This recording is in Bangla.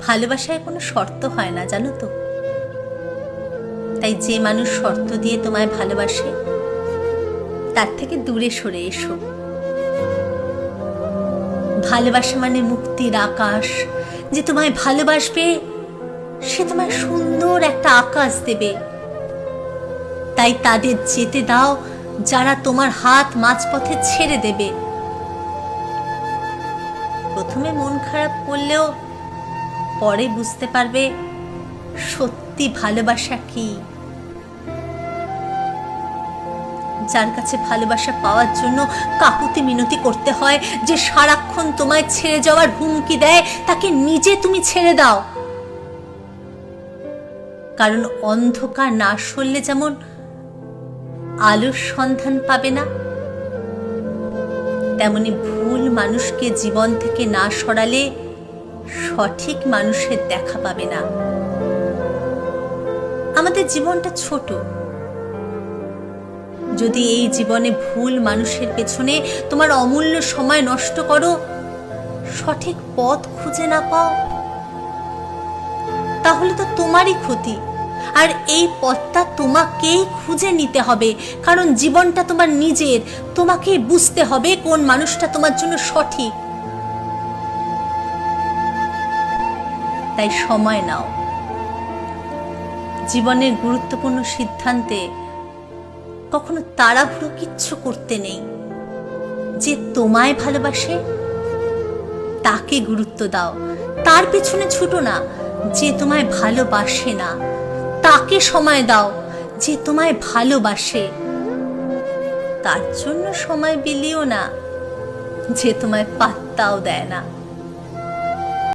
ভালোবাসায় কোনো শর্ত হয় না, জানো তো? তাই যে মানুষ শর্ত দিয়ে তোমায় ভালোবাসে, তার থেকে দূরে সরে এসো। ভালোবাসা মানে মুক্তির আকাশ। যে তোমায় ভালোবাসবে, সে তোমায় সুন্দর একটা আকাশ দেবে। তাই তাদের যেতে দাও, যারা তোমার হাত মাঝপথে ছেড়ে দেবে। প্রথমে মন খারাপ করলেও পরে বুঝতে পারবে সত্যি ভালোবাসা কি। যার কাছে ভালোবাসা পাওয়ার জন্য কাকুতি মিনতি করতে হয় যে সারাক্ষণ তোমায় ছেড়ে যাওয়ার হুমকি দেয়, তাকে নিজে তুমি ছেড়ে দাও। কারণ অন্ধকার না সরলে যেমন আলোর সন্ধান পাবে না, তেমনি ভুল মানুষকে জীবন থেকে না সরালে সঠিক মানুষের দেখা পাবে না। আমাদের জীবনটা ছোট। যদি এই জীবনে ভুল মানুষের পেছনে তোমার অমূল্য সময় নষ্ট করো, সঠিক পথ খুঁজে না পাও, তাহলে তো তোমারই ক্ষতি। আর এই পথটা তোমাকেই খুঁজে নিতে হবে, কারণ জীবনটা তোমার নিজের। তোমাকে বুঝতে হবে কোন মানুষটা তোমার জন্য সঠিক। তাই সময় নাও। জীবনের গুরুত্বপূর্ণ সিদ্ধান্তে কখনো তাড়াহুড়ো কিচ্ছু করতে নেই। যে তোমায় ভালোবাসে, তাকে গুরুত্ব দাও। তার পেছনে ছুটো না, যে তোমায় ভালোবাসে না। তাকে সময় দাও, যে তোমায় ভালোবাসে। তার জন্য সময় বিলিও না, যে তোমায় পাত্তাও দেয় না।